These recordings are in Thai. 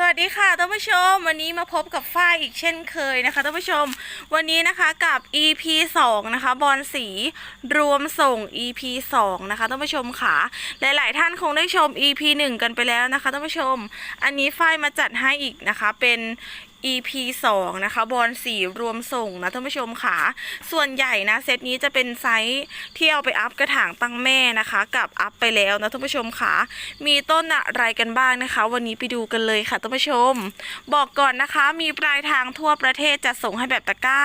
สวัสดีค่ะท่านผู้ชม วันนี้มาพบกับฝ้ายอีกเช่นเคยนะคะท่านผู้ชม วันนี้นะคะกับ EP 2 นะคะ บอลสีรวมส่ง EP 2 นะคะท่านผู้ชมค่ะหลาย ๆ ท่านคงได้ชม EP 1 กันไปแล้วนะคะท่านผู้ชม อันนี้ฝ้ายมาจัดให้อีกนะคะ เป็น EP 2 นะคะ บอลสีรวมส่งนะท่านผู้ชมค่ะ ส่วนใหญ่นะเซตนี้จะเป็นไซส์ที่เอาไปอัพกระถางตั้งแม่นะคะ กับอัพไปแล้วนะท่านผู้ชมค่ะ มีต้นอะไรกันบ้างนะคะ วันนี้ไปดูกันเลยค่ะท่านผู้ชม บอกก่อนนะคะ มีปลายทางทั่วประเทศจะส่งให้แบบตะกร้า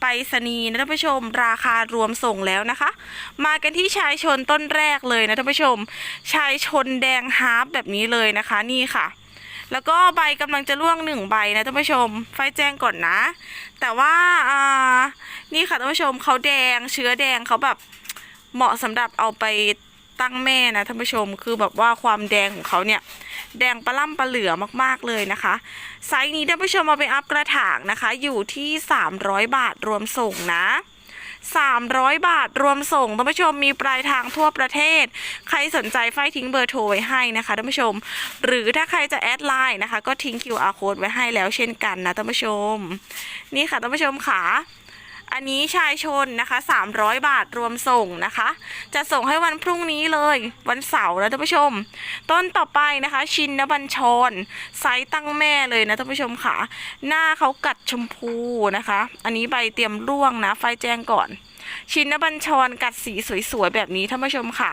ไปสนีนะท่านผู้ชม ราคารวมส่งแล้วนะคะ มากันที่ชายชนต้นแรกเลยนะท่านผู้ชม ชายชนแดงฮาร์ปแบบนี้เลยนะคะ นี่ค่ะ แล้วก็ใบกำลังจะร่วงหนึ่งใบนะท่านผู้ชม ไฟแจ้งก่อนนะ แต่ว่าอ่านี่ค่ะท่านผู้ชมเขาแดงเชื้อแดงเขาแบบเหมาะสำหรับเอาไปตั้งแม่นะท่านผู้ชมคือแบบว่าความแดงของเขาเนี่ย แดงปลาล่ำปลาเหลือมากๆเลยนะคะ ไซส์นี้ท่านผู้ชมเอาไปอัพกระถางนะคะ อยู่ที่ 300 บาทรวมส่งนะ 300 บาทรวมส่งท่านผู้ชมมีปลายทางทั่วประเทศ ใครสนใจไฟทิ้งเบอร์โทรไว้ให้นะคะท่านผู้ชม หรือถ้าใครจะแอดไลน์นะคะ ก็ทิ้ง QR code ไว้ให้แล้วเช่นกันนะท่านผู้ชม นี่ค่ะท่านผู้ชมค่ะ อันนี้ชายชนนะคะ 300 บาทรวมส่งนะคะ จะส่งให้วันพรุ่งนี้เลยวันเสาร์นะท่านผู้ชม ต้นต่อไปนะคะ ชินนบัญชรไซส์ตั้งแม่เลยนะท่านผู้ชมค่ะ หน้าเขากัดชมพูนะคะ อันนี้ใบเตรียมร่วงนะไฟแจ้งก่อน ชินนบัญชรกัดสีสวยๆแบบนี้ท่านผู้ชมค่ะ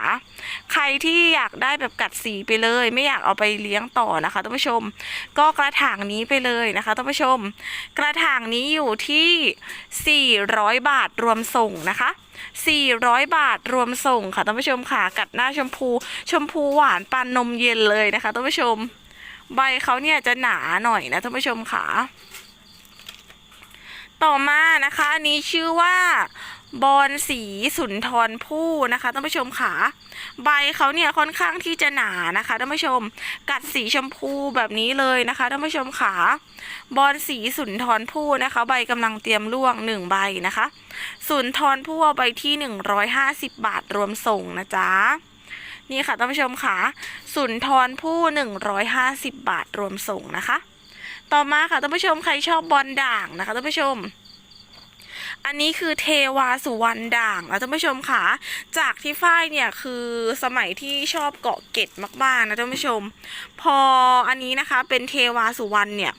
ใครที่อยากได้แบบกัดสีไปเลย ไม่อยากเอาไปเลี้ยงต่อนะคะท่านผู้ชม ก็กระถางนี้ไปเลยนะคะท่านผู้ชม กระถางนี้อยู่ที่ 400 บาทรวมส่งนะคะ400 บาทรวมส่งค่ะท่านผู้ชมค่ะกัดหน้าชมพู ชมพูหวานปานนมเย็นเลยนะคะท่านผู้ชม ใบเขาเนี่ยจะหนาหน่อยนะท่านผู้ชมค่ะต่อมานะคะอันนี้ชื่อว่า บอนสีสุนทรภู่นะคะท่านผู้ชมค่ะใบเขาเนี่ยค่อนข้างที่จะหนานะคะท่านผู้ชม กัดสีชมพูแบบนี้เลยนะคะท่านผู้ชมค่ะบอนสีสุนทรภู่นะคะ ใบกำลังเตรียมร่วงหนึ่งใบนะคะ สุนทรภู่เอาไปที่หนึ่งร้อยห้าสิบบาทรวมส่งนะจ๊ะนี่ค่ะท่านผู้ชมค่ะสุนทรภู่หนึ่งร้อยห้าสิบบาทรวมส่งนะคะ ต่อมาค่ะท่านผู้ชมใครชอบบอลด่างนะคะท่านผู้ชม อันนี้คือเทวาสุวรรณด่างนะท่านผู้ชมค่ะจากที่ฝ้ายเนี่ยคือสมัยที่ชอบเกาะเกร็ดมากๆนะท่านผู้ชม พออันนี้นะคะเป็นเทวาสุวรรณเนี่ย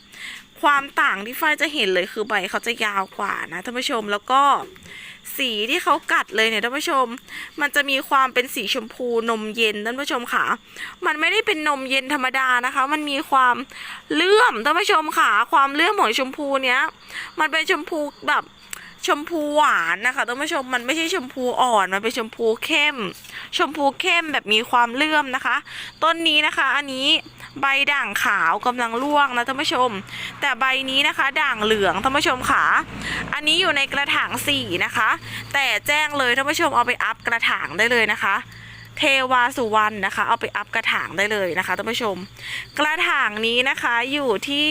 ความต่างที่ฝ้ายจะเห็นเลยคือใบเขาจะยาวกว่านะท่านผู้ชมแล้วก็สีที่เขากัดเลยเนี่ยท่านผู้ชม มันจะมีความเป็นสีชมพูนมเย็นท่านผู้ชมค่ะ มันไม่ได้เป็นนมเย็นธรรมดานะคะ มันมีความเลื่อมท่านผู้ชมค่ะ ความเลื่อมของชมพูเนี้ย มันเป็นชมพูแบบ ชมพูหวานนะคะท่านผู้ชมมันไม่ใช่ชมพูอ่อนมันเป็นชมพูเข้ม ชมพูเข้มแบบมีความเลื่อมนะคะ ต้นนี้นะคะ อันนี้ใบด่างขาวกำลังร่วงนะท่านผู้ชม แต่ใบนี้นะคะ ด่างเหลืองท่านผู้ชมค่ะอันนี้อยู่ในกระถางสี่นะคะ แต่แจ้งเลยท่านผู้ชมเอาไปอัพกระถางได้เลยนะคะเทวาสุวรรณนะคะ เอาไปอัพกระถางได้เลยนะคะท่านผู้ชม กระถางนี้นะคะอยู่ที่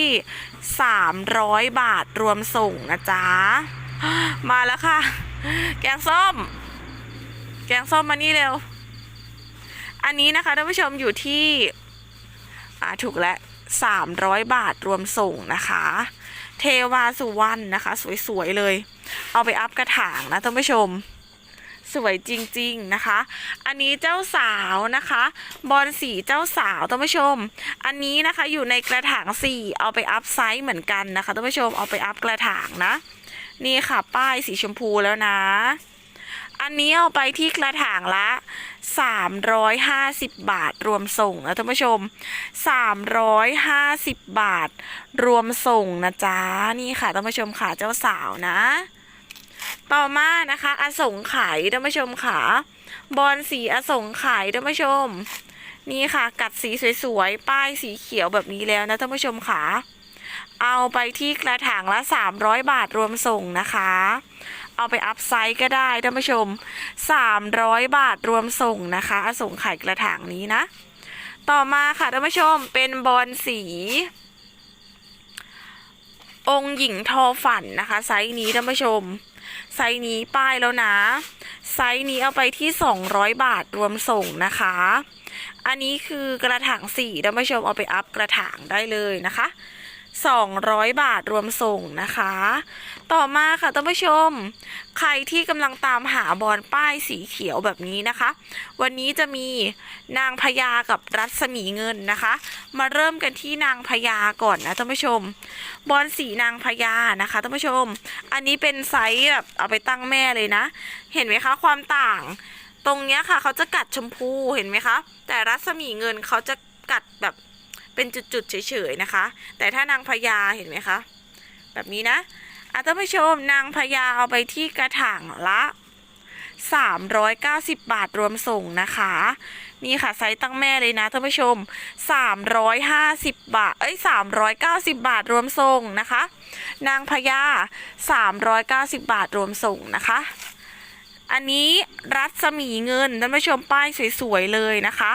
300 บาทรวมส่งนะจ๊ะ มาแล้วค่ะ แกงส้ม แกงส้มมานี่เร็ว อันนี้นะคะท่านผู้ชมอยู่ที่ อ่าถูกแล้ว300บาทรวมส่งนะคะ เทวาสุวรรณนะคะ สวยๆเลย เอาไปอัพกระถางนะท่านผู้ชม สวยจริงๆนะคะ อันนี้เจ้าสาวนะคะ บอลสีเจ้าสาวท่านผู้ชม อันนี้นะคะอยู่ในกระถางสี่เอาไปอัพไซส์เหมือนกันนะคะท่านผู้ชมเอาไปอัพกระถางนะ นี่ค่ะป้ายสีชมพูแล้วนะ อันนี้เอาไปที่กระถางละ 350 บาทรวมส่งนะท่านผู้ชม 350 บาท รวมส่งนะจ๊ะ นี่ค่ะท่านผู้ชมค่ะเจ้าสาวนะ ต่อมานะคะอสงไขยท่านผู้ชมค่ะบอลสีอสงไขยท่านผู้ชม นี่ค่ะ กัดสีสวยๆ ป้ายสีเขียวแบบนี้แล้วนะท่านผู้ชมค่ะ เอาไปที่กระถางละ 300 บาทรวมส่งนะคะ เอาไปอัพไซด์ก็ได้ท่านผู้ชม 300 บาทรวมส่งนะคะอสงไข่กระถางนี้นะ ต่อมาค่ะท่านผู้ชมเป็นบอลสี องค์หญิงทอฝันนะคะ ไซส์นี้ท่านผู้ชม ไซส์นี้ป้ายแล้วนะ ไซส์นี้เอาไปที่ 200 บาทรวมส่งนะคะอันนี้คือกระถางสีท่านผู้ชมเอาไปอัพกระถางได้เลยนะคะ 200 บาทรวมส่งนะคะ ต่อมาค่ะท่านผู้ชม ใครที่กำลังตามหาบอลป้ายสีเขียวแบบนี้นะคะ วันนี้จะมีนางพญากับรัศมีเงินนะคะ มาเริ่มกันที่นางพญาก่อนนะท่านผู้ชม บอลสีนางพญานะคะท่านผู้ชม อันนี้เป็นไซส์แบบเอาไปตั้งแม่เลยนะ เห็นไหมคะความต่าง ตรงเนี้ยค่ะ เขาจะกัดชมพูเห็นไหมคะ แต่รัศมีเงินเขาจะกัดแบบ เป็นจุดๆเฉยๆนะคะ แต่ถ้านางพญาเห็นไหมคะแบบนี้นะอะท่านผู้ชมนางพญาเอาไปที่กระถางละ390 บาทรวมส่งนะคะ นี่ค่ะไซส์ตั้งแม่เลยนะท่านผู้ชม 350 บาท เอ้ย 390 บาทรวมส่งนะคะ นางพญา390 บาทรวมส่งนะคะ อันนี้รัศมีเงินท่านผู้ชมป้ายสวยๆเลยนะคะ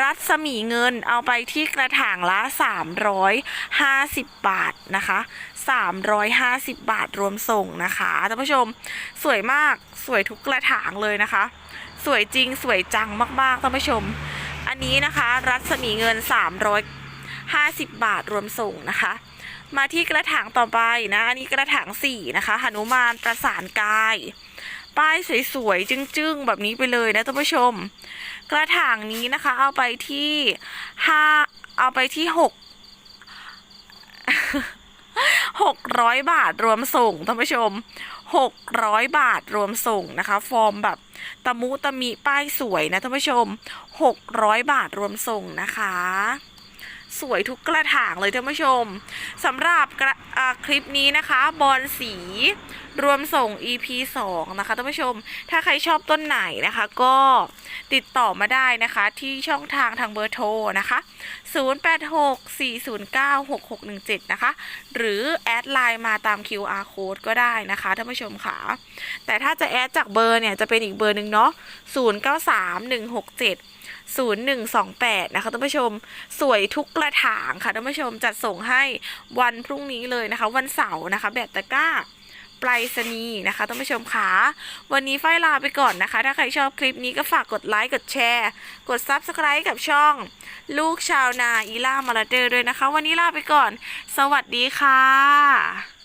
รัศมีเงินเอาไปที่กระถางละ 350 บาทนะคะ 350 บาทรวมส่งนะคะท่านผู้ชมสวยมากสวยทุกกระถางเลยนะคะ สวยจริงสวยจังมากๆท่านผู้ชม อันนี้นะคะ รัศมีเงิน 350 บาทรวมส่งนะคะมาที่กระถางต่อไปนะ อันนี้กระถางสี่นะคะหนุมานประสานกาย ป้ายสวยๆจึ้งๆ แบบนี้ไปเลยนะท่านผู้ชม กระถางนี้นะคะ เอาไปที่ห้าเอาไปที่หกหกร้อยบาทรวมส่งท่านผู้ชมหกร้อยบาทรวมส่งนะคะ ฟอร์มแบบตะมุตะมิป้ายสวยนะท่านผู้ชมหกร้อยบาทรวมส่งนะคะ สวยทุกกระถางเลยท่านผู้ชมสำหรับคลิปนี้นะคะบอลสีรวมส่ง EP 2 นะคะท่านผู้ชม ถ้าใครชอบต้นไหนนะคะ ก็ติดต่อมาได้นะคะที่ช่องทางทางเบอร์โทรนะคะ 0864096617 นะคะ หรือแอดไลน์มาตาม QR code ก็ได้นะคะท่านผู้ชมค่ะ แต่ถ้าจะแอดจากเบอร์เนี่ย จะเป็นอีกเบอร์หนึ่งเนาะ093167 0128 นะคะท่านผู้ชม สวยทุกกระถางค่ะท่านผู้ชมจัดส่งให้วันพรุ่งนี้เลยนะคะ วันเสาร์นะคะ แบบตะกร้าไปรษณีย์นะคะท่านผู้ชมค่ะวันนี้ฝ้ายลาไปก่อนนะคะ ถ้าใครชอบคลิปนี้ก็ฝากกดไลค์กดแชร์ กด Subscribe กับช่อง ลูกชาวนาอีล่ามาลาเดอร์ด้วยนะคะ วันนี้ลาไปก่อน สวัสดีค่ะ